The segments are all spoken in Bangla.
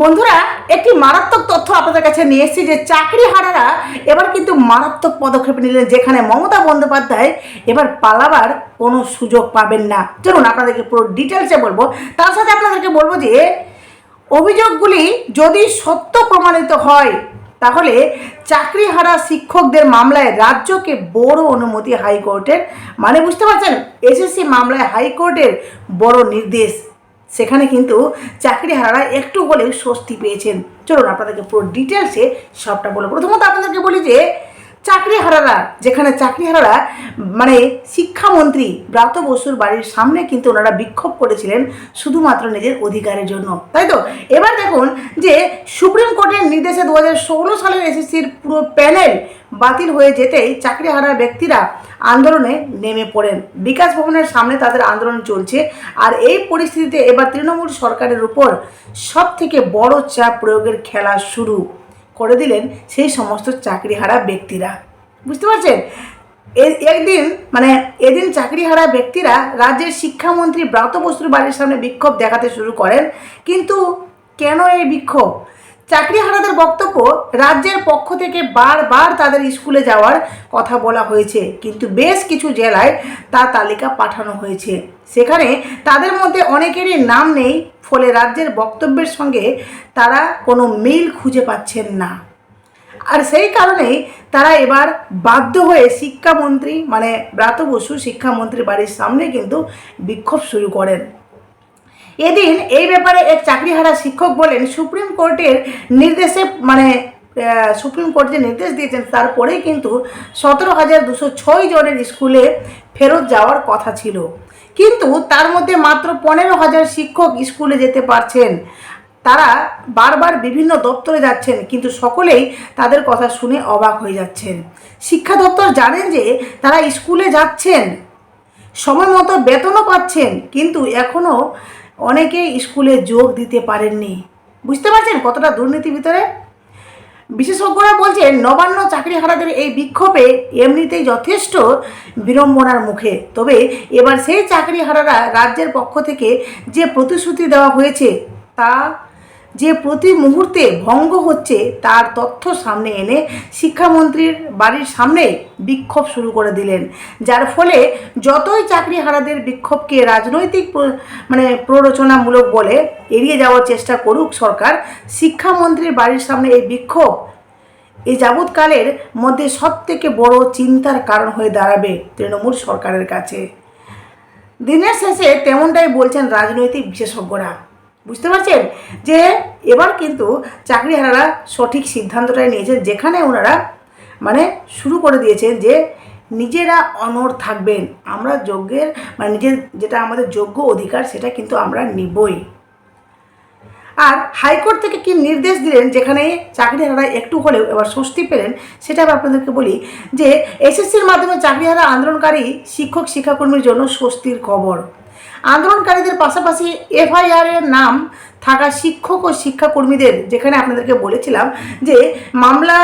বন্ধুরা, একটি মারাত্মক তথ্য আপনাদের কাছে নিয়ে এসেছি যে চাকরি হারারা এবার কিন্তু মারাত্মক পদক্ষেপ নিলেন যেখানে মমতা বন্দ্যোপাধ্যায় এবার পালাবার কোনো সুযোগ পাবেন না। চলুন আপনাদেরকে পুরো ডিটেলসে বলব। তার সাথে আপনাদেরকে বলব যে, অভিযোগগুলি যদি সত্য প্রমাণিত হয়, তাহলে চাকরিহারা শিক্ষকদের মামলায় রাজ্যকে বড় অনুমতি হাইকোর্টের মানে বুঝতে পারছেন? এসএসসি মামলায় হাইকোর্টের বড় নির্দেশ। সেখানে কিন্তু চাকরিহারারা একটু হলেও স্বস্তি পেয়েছেন। চলুন আপনাদেরকে পুরো ডিটেলসে সবটা বলব। প্রথমত আপনাদেরকে বলি যে চাকরিহারারা, যেখানে চাকরিহারারা মানে শিক্ষামন্ত্রী ব্রাত বসুর বাড়ির সামনে কিন্তু ওনারা বিক্ষোভ করেছিলেন শুধুমাত্র নিজের অধিকারের জন্য। তাই তো? এবার দেখুন যে সুপ্রিম কোর্টের নির্দেশে দু হাজার ষোলো সালের এসএসসির পুরো প্যানেল বাতিল হয়ে যেতেই চাকরিহারা ব্যক্তিরা আন্দোলনে নেমে পড়েন। বিকাশ ভবনের সামনে তাদের আন্দোলন চলছে আর এই পরিস্থিতিতে এবার তৃণমূল সরকারের উপর সব থেকে বড় চাপ প্রয়োগের খেলা শুরু। করে দিলেন সেই সমস্ত চাকরিহারা ব্যক্তিরা। বুঝতে পারছেন? একদিন মানে এদিন চাকরিহারা ব্যক্তিরা রাজ্যের শিক্ষামন্ত্রী ব্রাত বসুর বাড়ির সামনে বিক্ষোভ দেখাতে শুরু করেন। কিন্তু কেন এই বিক্ষোভ? চাকরিহারাদের বক্তব্য, রাজ্যের পক্ষ থেকে বারবার তাদের স্কুলে যাওয়ার কথা বলা হয়েছে। কিন্তু বেশ কিছু জেলায় তা তালিকা পাঠানো হয়েছে। সেখানে তাদের মধ্যে অনেকেরই নাম নেই, ফলে রাজ্যের বক্তব্যের সঙ্গে তারা কোনো মিল খুঁজে পাচ্ছেন না। আর সেই কারণেই তারা এবার বাধ্য হয়ে শিক্ষামন্ত্রী মানে ব্রাত বসু শিক্ষামন্ত্রী বাড়ির সামনে কিন্তু বিক্ষোভ শুরু করেন। এদিন এই ব্যাপারে এক চাকরিহারা শিক্ষক বলেন, সুপ্রিম কোর্টের নির্দেশে মানে সুপ্রিম কোর্ট যে নির্দেশ দিয়েছেন, তারপরেই কিন্তু সতেরো হাজার দুশো ছয় জনের স্কুলে ফেরত যাওয়ার কথা ছিল। কিন্তু তার মধ্যে মাত্র পনেরো হাজার শিক্ষক স্কুলে যেতে পারছেন। তারা বারবার বিভিন্ন দপ্তরে যাচ্ছেন, কিন্তু সকলেই তাদের কথা শুনে অবাক হয়ে যাচ্ছেন। শিক্ষা দপ্তর জানেন যে তারা স্কুলে যাচ্ছেন, সময় মতো বেতনও পাচ্ছেন, কিন্তু এখনও অনেকেই স্কুলে যোগ দিতে পারেননি। বুঝতে পারছেন কতটা দুর্নীতি ভিতরে? বিশেষজ্ঞরা বলছেন, নবান্ন চাকরিহারাদের এই বিক্ষোভে এমনিতেই যথেষ্ট বিড়ম্বনার মুখে। তবে এবার সেই চাকরিহারারা রাজ্যের পক্ষ থেকে যে প্রতিশ্রুতি দেওয়া হয়েছে, তা যে প্রতি মুহূর্তে ভঙ্গ হচ্ছে, তার তথ্য সামনে এনে শিক্ষামন্ত্রীর বাড়ির সামনে বিক্ষোভ শুরু করে দিলেন। যার ফলে যতই চাকরিহারাদের বিক্ষোভকে রাজনৈতিক মানে প্ররোচনামূলক বলে এড়িয়ে যাওয়ার চেষ্টা করুক সরকার, শিক্ষামন্ত্রীর বাড়ির সামনে এই বিক্ষোভ এই যাবৎকালের মধ্যে সব থেকে বড় চিন্তার কারণ হয়ে দাঁড়াবে তৃণমূল সরকারের কাছে। দিনের শেষে তেমনটাই বলছেন রাজনৈতিক বিশেষজ্ঞরা। বুঝতে পারছেন? যে এবার কিন্তু চাকরিহারারা সঠিক সিদ্ধান্তটাই নিয়েছেন, যেখানে ওনারা মানে শুরু করে দিয়েছেন যে নিজেরা অনড় থাকবেন। আমরা যোগ্যের মানে নিজের যেটা আমাদের যোগ্য অধিকার সেটা কিন্তু আমরা নিবই। আর হাইকোর্ট থেকে কি নির্দেশ দিলেন যেখানে চাকরিহারা একটু হলেও এবার স্বস্তি পেলেন? সেটা আমি আপনাদেরকে বলি যে এসএসসির মাধ্যমে চাকরিহারা আন্দোলনকারী শিক্ষক শিক্ষাকর্মীর জন্য স্বস্তির খবর। আন্দোলনকারীদের পাশাপাশি এফআইআর এর নাম থাকা শিক্ষক ও শিক্ষাকর্মীদের, যেখানে আপনাদেরকে বলেছিলাম যে মামলা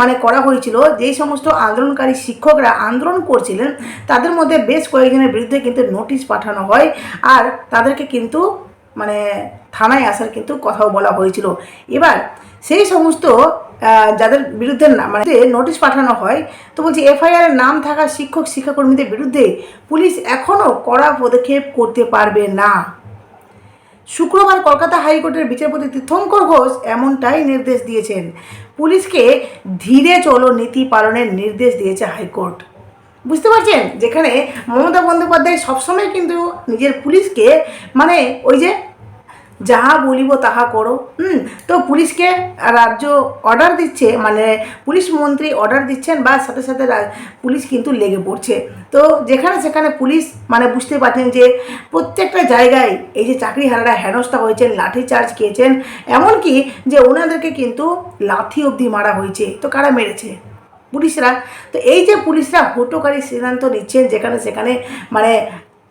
মানে করা হয়েছিল যেই সমস্ত আন্দোলনকারী শিক্ষকরা আন্দোলন করছিলেন, তাদের মধ্যে বেশ কয়েকজনের বিরুদ্ধে কিন্তু নোটিশ পাঠানো হয় আর তাদেরকে কিন্তু মানে থানায় আসার কিন্তু কথাও বলা হয়েছিল। এবার সেই সমস্ত যাদের বিরুদ্ধে মানে নোটিশ পাঠানো হয়, তো বলছি এফআইআর নাম থাকা শিক্ষক, শিক্ষাকর্মীদের বিরুদ্ধে পুলিশ এখনও কড়া পদক্ষেপ করতে পারবে না। শুক্রবার কলকাতা হাইকোর্টের বিচারপতি তীর্থঙ্কর ঘোষ এমনটাই নির্দেশ দিয়েছেন। পুলিশকে ধীরে চলো নীতি পালনের নির্দেশ দিয়েছে হাইকোর্ট। বুঝতে পারছেন? যেখানে মমতা বন্দ্যোপাধ্যায় সবসময় কিন্তু নিজের পুলিশকে মানে ওই যে যাহা বলিব তাহা করো। হুম, তো পুলিশকে রাজ্য অর্ডার দিচ্ছে মানে পুলিশ মন্ত্রী অর্ডার দিচ্ছেন বা সাথে সাথে পুলিশ কিন্তু লেগে পড়ছে। তো যেখানে সেখানে পুলিশ মানে বুঝতে পারছেন যে প্রত্যেকটা জায়গায় এই যে চাকরিহারারা হেনস্থা হয়েছেন লাঠি চার্জ খেয়েছেন, এমনকি যে ওনাদেরকে কিন্তু লাথি অবধি মারা হয়েছে। তো কারা মেরেছে? পুলিশরা। তো এই যে পুলিশরা হটোকারী সিদ্ধান্ত নিচ্ছেন যেখানে সেখানে মানে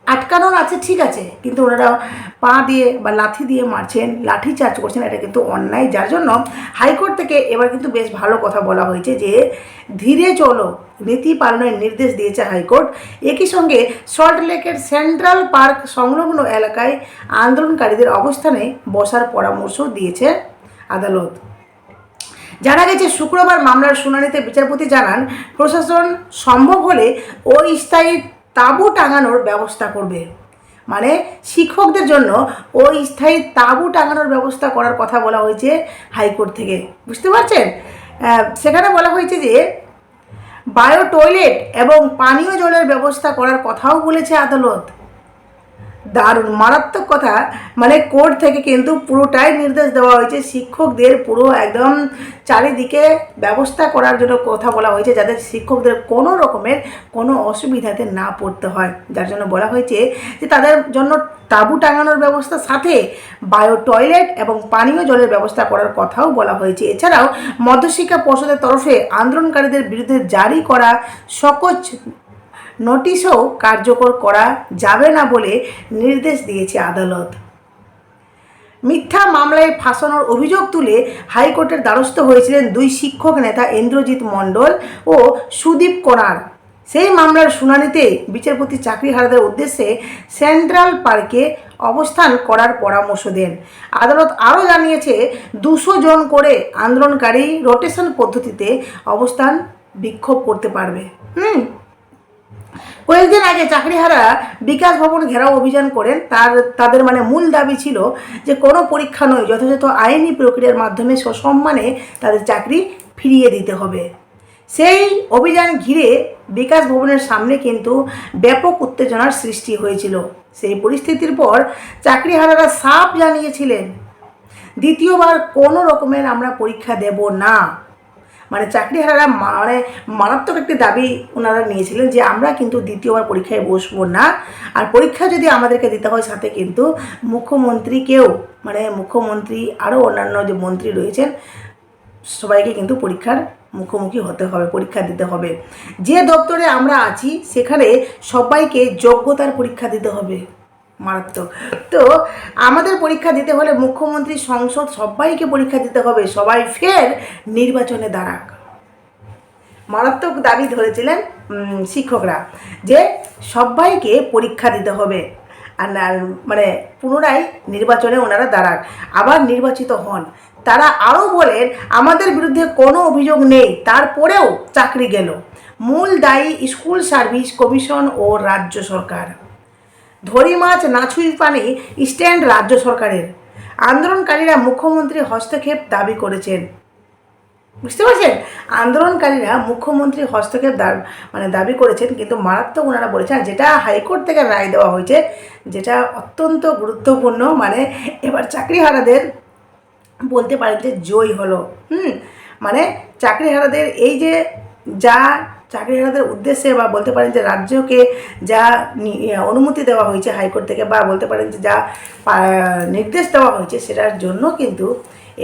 আটকানোর আছে, ঠিক আছে, কিন্তু ওনারা পা দিয়ে বা লাঠি দিয়ে মারছেন, লাঠি চার্জ করছেন, এটা কিন্তু অন্যায়। যার জন্য হাইকোর্ট থেকে এবার কিন্তু বেশ ভালো কথা বলা হয়েছে যে, ধীরে চলো, নীতি পালনের নির্দেশ দিয়েছে হাইকোর্ট। একই সঙ্গে সল্ট লেকের সেন্ট্রাল পার্ক সংলগ্ন এলাকায় আন্দোলনকারীদের অবস্থানে বসার পরামর্শ দিয়েছে আদালত। জানা গেছে, শুক্রবার মামলার শুনানিতে বিচারপতি জানান, প্রশাসন সম্ভব হলে ওই স্থায়ী তাঁবু টাঙানোর ব্যবস্থা করবে। মানে শিক্ষকদের জন্য ওই স্থায়ী তাঁবু টাঙানোর ব্যবস্থা করার কথা বলা হয়েছে হাইকোর্ট থেকে। বুঝতে পারছেন? সেখানে বলা হয়েছে যে, বায়ো টয়লেট এবং পানীয় জলের ব্যবস্থা করার কথাও বলেছে আদালত। দারুণ। মারাত্মক কথা। মানে কোর্ট থেকে কিন্তু পুরোটাই নির্দেশ দেওয়া হয়েছে। শিক্ষকদের পুরো একদম চারিদিকে ব্যবস্থা করার জন্য কথা বলা হয়েছে যাদের শিক্ষকদের কোনো রকমের কোনো অসুবিধাতে না পড়তে হয়। যার জন্য বলা হয়েছে যে, তাদের জন্য তাঁবু টাঙানোর ব্যবস্থার সাথে বায়ো টয়লেট এবং পানীয় জলের ব্যবস্থা করার কথাও বলা হয়েছে। এছাড়াও মধ্যশিক্ষা পর্ষদের তরফে আন্দোলনকারীদের বিরুদ্ধে জারি করা সকোচ নোটিশও কার্যকর করা যাবে না বলে নির্দেশ দিয়েছে আদালত। মিথ্যা মামলায় ফাঁসানোর অভিযোগ তুলে হাইকোর্টের দ্বারস্থ হয়েছিলেন দুই শিক্ষক নেতা ইন্দ্রজিৎ মণ্ডল ও সুদীপ কোনার। সেই মামলার শুনানিতে বিচারপতি চাকরি হারাদের উদ্দেশ্যে সেন্ট্রাল পার্কে অবস্থান করার পরামর্শ দেন। আদালত আরও জানিয়েছে, দুশো জন করে আন্দোলনকারী রোটেশন পদ্ধতিতে অবস্থান বিক্ষোভ করতে পারবে। হুম। কয়েকদিন আগে চাকরিহারা বিকাশ ভবন ঘেরাও অভিযান করেন। তার, তাদের মানে মূল দাবি ছিল যে কোনো পরীক্ষা নয়, যথাযথ আইনি প্রক্রিয়ার মাধ্যমে সসম্মানে তাদের চাকরি ফিরিয়ে দিতে হবে। সেই অভিযান ঘিরে বিকাশ ভবনের সামনে কিন্তু ব্যাপক উত্তেজনার সৃষ্টি হয়েছিল। সেই পরিস্থিতির পর চাকরিহারারা সাফ জানিয়েছিলেন, দ্বিতীয়বার কোনো রকমের আমরা পরীক্ষা দেব না। মানে চাকরিহারারা মা- মানে মারাত্মক একটি দাবি ওনারা নিয়েছিলেন যে আমরা কিন্তু দ্বিতীয়বার পরীক্ষায় বসবো না। আর পরীক্ষা যদি আমাদেরকে দিতে হয় সাথে কিন্তু মুখ্যমন্ত্রীকেও মানে মুখ্যমন্ত্রী, আরও অন্যান্য যে মন্ত্রী রয়েছেন, সবাইকে কিন্তু পরীক্ষার মুখোমুখি হতে হবে, পরীক্ষা দিতে হবে। যে দপ্তরে আমরা আছি, সেখানে সবাইকে যোগ্যতার পরীক্ষা দিতে হবে। মারাত্মক। তো আমাদের পরীক্ষা দিতে হলে মুখ্যমন্ত্রী সংসদ সবাইকে পরীক্ষা দিতে হবে, সবাই ফের নির্বাচনে দাঁড়াক। মারাত্মক দাবি ধরেছিলেন শিক্ষকরা যে সবাইকে পরীক্ষা দিতে হবে আর মানে পুনরায় নির্বাচনে ওনারা দাঁড়ান আবার নির্বাচিত হন। তারা আরও বলেন, আমাদের বিরুদ্ধে কোনো অভিযোগ নেই। তারপরেও চাকরি গেল। মূল দায়ী স্কুল সার্ভিস কমিশন ও রাজ্য সরকার। ধরি মাছ নাছুই পানি স্ট্যান্ড রাজ্য সরকারের। আন্দোলনকারীরা মুখ্যমন্ত্রী হস্তক্ষেপ দাবি করেছেন। বুঝতে পারছেন? আন্দোলনকারীরা মুখ্যমন্ত্রী হস্তক্ষেপ দা- মানে দাবি করেছেন, কিন্তু মারাত্মক ওনারা বলেছেন যেটা হাইকোর্ট থেকে রায় দেওয়া হয়েছে, যেটা অত্যন্ত গুরুত্বপূর্ণ মানে এবার চাকরিহারাদের বলতে পারেন যে জয় হলো। হুম? মানে চাকরিহারাদের এই যে যা চাকরিহারাদের উদ্দেশ্যে বা বলতে পারেন যে রাজ্যকে যা অনুমতি দেওয়া হয়েছে হাইকোর্ট থেকে বা বলতে পারেন যে যা নির্দেশ দেওয়া হয়েছে সেটার জন্য কিন্তু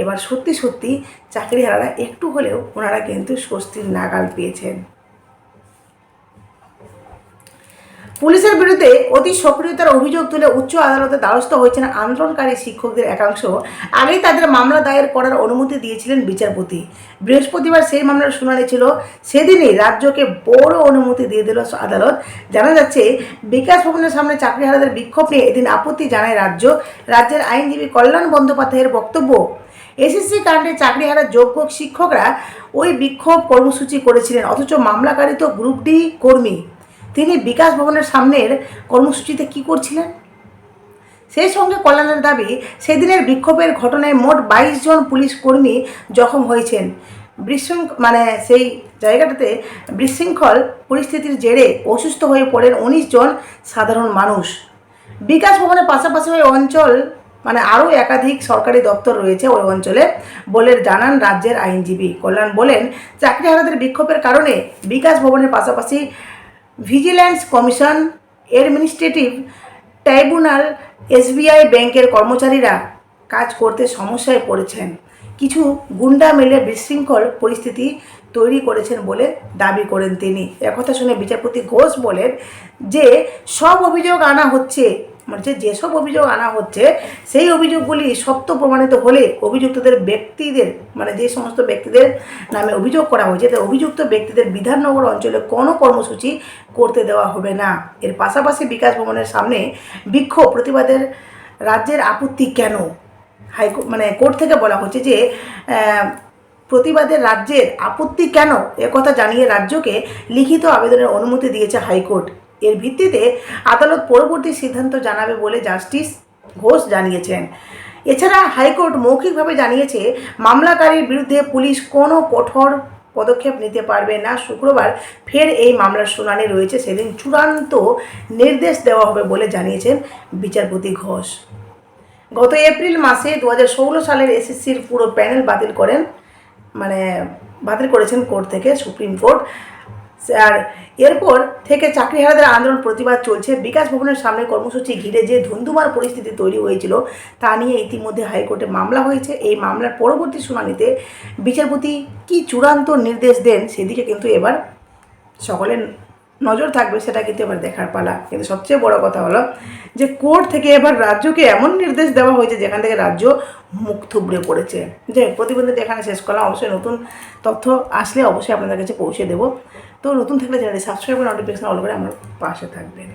এবার সত্যি সত্যি চাকরিহারারা একটু হলেও ওনারা কিন্তু স্বস্তির নাগাল পেয়েছেন। পুলিশের বিরুদ্ধে অতি সক্রিয়তার অভিযোগ তুলে উচ্চ আদালতে দ্বারস্থ হয়েছেন আন্দোলনকারী শিক্ষকদের একাংশ। আগেই তাদের মামলা দায়ের করার অনুমতি দিয়েছিলেন বিচারপতি। বৃহস্পতিবার সেই মামলার শুনানি ছিল। সেদিনই রাজ্যকে বড় অনুমতি দিয়ে দিল আদালত। জানা যাচ্ছে, বিকাশ ভবনের সামনে চাকরিহারাদের বিক্ষোভ নিয়ে এদিন আপত্তি জানায় রাজ্য। রাজ্যের আইনজীবী কল্যাণ বন্দ্যোপাধ্যায়ের বক্তব্য, এসএসসি কাণ্ডে চাকরিহারা যোগ্য শিক্ষকরা ওই বিক্ষোভ কর্মসূচি করেছিলেন, অথচ মামলাকারী তো গ্রুপ ডি কর্মী। তিনি বিকাশ ভবনের সামনের কর্মসূচিতে কি করছিলেন? সেই সঙ্গে কল্যাণের দাবি, সেদিনের বিক্ষোভের ঘটনায় মোট বাইশ জন পুলিশ কর্মী জখম হয়েছেন। বিশৃঙ্খ মানে সেই জায়গাটাতে বিশৃঙ্খল পরিস্থিতির জেরে অসুস্থ হয়ে পড়েন উনিশ জন সাধারণ মানুষ। বিকাশ ভবনের পাশাপাশি ওই অঞ্চল মানে আরও একাধিক সরকারি দপ্তর রয়েছে ওই অঞ্চলে বলে জানান রাজ্যের আইনজীবী। কল্যাণ বলেন, চাকরিহারাদের বিক্ষোভের কারণে বিকাশ ভবনের পাশাপাশি vigilance commission administrative tribunal SBI ব্যাংকের কর্মচারীরা কাজ করতে সমস্যায় পড়েছেন। কিছু গুন্ডা মেলে বিশৃঙ্খল পরিস্থিতি তৈরি করেছেন বলে দাবি করেন তিনি। একথা শুনে বিচারপতি ঘোষ বলেন যে, সব অভিযোগ আনা হচ্ছে মানে যে যেসব অভিযোগ আনা হচ্ছে সেই অভিযোগগুলি সত্য প্রমাণিত হলে অভিযুক্তদের ব্যক্তিদের মানে যে সমস্ত ব্যক্তিদের নামে অভিযোগ করা হয়েছে তাদের অভিযুক্ত ব্যক্তিদের বিধাননগর অঞ্চলে কোনো কর্মসূচি করতে দেওয়া হবে না। এর পাশাপাশি বিকাশ ভবনের সামনে বিক্ষোভ প্রতিবাদের রাজ্যের আপত্তি কেন? হাইকোর্ট মানে কোর্ট থেকে বলা হচ্ছে যে আহ, প্রতিবাদের রাজ্যের আপত্তি কেন? একথা জানিয়ে রাজ্যকে লিখিত আবেদনের অনুমতি দিয়েছে হাইকোর্ট। এর ভিত্তিতে আদালত পরবর্তী সিদ্ধান্ত জানাবে বলে জাস্টিস ঘোষ জানিয়েছেন। এছাড়া হাইকোর্ট মৌখিকভাবে জানিয়েছে, মামলাকারীর বিরুদ্ধে পুলিশ কোনো কঠোর পদক্ষেপ নিতে পারবে না। শুক্রবার ফের এই মামলার শুনানি রয়েছে। সেদিন চূড়ান্ত নির্দেশ দেওয়া হবে বলে জানিয়েছেন বিচারপতি ঘোষ। গত এপ্রিল মাসে দু হাজার ষোলো সালের এসএসসির পুরো প্যানেল বাতিল করেন মানে বাতিল করেছেন কোর্ট থেকে, সুপ্রিম কোর্ট। আর এরপর থেকে চাকরিহারাদের আন্দোলন প্রতিবাদ চলছে। বিকাশ ভবনের সামনে কর্মসূচি ঘিরে যে ধুন্ধুমার পরিস্থিতি তৈরি হয়েছিল, তা নিয়ে ইতিমধ্যে হাইকোর্টে মামলা হয়েছে। এই মামলার পরবর্তী শুনানিতে বিচারপতি কি চূড়ান্ত নির্দেশ দেন সেদিকে কিন্তু এবার সকলের নজর থাকবে, সেটা কিন্তু এবার দেখার পালা। কিন্তু সবচেয়ে বড় কথা হলো যে কোর্ট থেকে এবার রাজ্যকে এমন নির্দেশ দেওয়া হয়েছে যেখান থেকে রাজ্য মুখ থুবড়ে পড়েছে। যে প্রতিবন্ধী এখানে শেষ করলাম। অবশ্যই নতুন তথ্য আসলে অবশ্যই আপনাদের কাছে পৌঁছে দেবো। তো নতুন থাকলে চ্যানেলটি সাবস্ক্রাইব করে নোটিফিকেশন অল করে আমার পাশে থাকবেন।